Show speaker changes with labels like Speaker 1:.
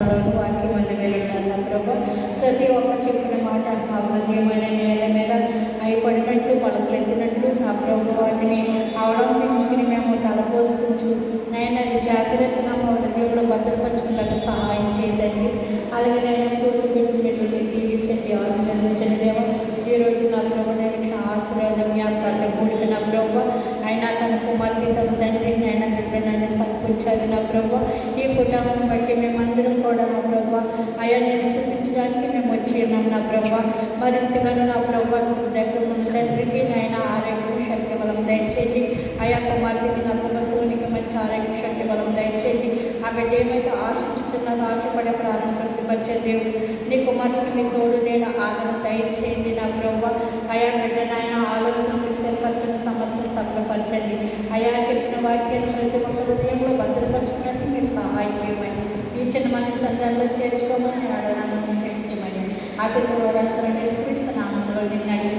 Speaker 1: వాక్యం అందు మీరు ప్రతి ఒక్క చెప్పిన మాట నా హృదయమైన నేల మీద అవి పడినట్లు పలుకులెత్తినట్లు నా ప్రభు వాటిని అవలంబించుకుని మేము తలపోసుకుంటూ నేను అది జాగ్రత్తగా నా హృదయంలో భద్రపరచుకున్నట్టు సహాయం చేయండి అలాగే నేను కూతురు పెట్టిన బిడ్డలని దీవించండి ఆశీర్వదించండి దేవ ఈ రోజు నా ప్రభు నేను ఆశీర్వాదం జ్ఞాపకత కూడిక నా ప్రభు అయినా తన కుమార్తె తన తండ్రిని ఆయన బిడ్డనైనా సమకూర్చాలి నా ప్రభు. ఈ కుటుంబం బట్టి మేమందరం కూడా నా ప్రభు. అయ్యా నేను స్థుతించడానికి మేము వచ్చి ఉన్నాం నా ప్రభు. మరింతగానో నా ప్రభు దగ్గర ఉన్న తండ్రికి నాయన ఆరోగ్యం శక్తి బలం దయచేయండి. అయా కుమార్తెకి నా ప్రభు సోనికి మంచి ఆరోగ్యం శక్తి బలం దయచేయండి. ఆ బిడ్డ ఏమైతే ఆశించుతున్నదో ఆశపడే ప్రాణం తృప్తిపరిచే దేవుడు. నీ కుమార్తెకి నీ తోడు నేను ఆదరణ దయచేయండి నా ప్రభు. అయా బిడ్డ నాయన ఆలోచన స్థిరపరచండి సమస్యను సఫలపరచండి. అయా చెప్పిన వాక్యాన్ని ప్రతి ఒక్క హృదయంలో ఇచ్చిన మంది సందర్భంలో చేర్చుకోమని నేను అడగడానికి క్షమించమని అతిథి వరకు నిశ్చిస్తున్నాము నిన్ను అడిగి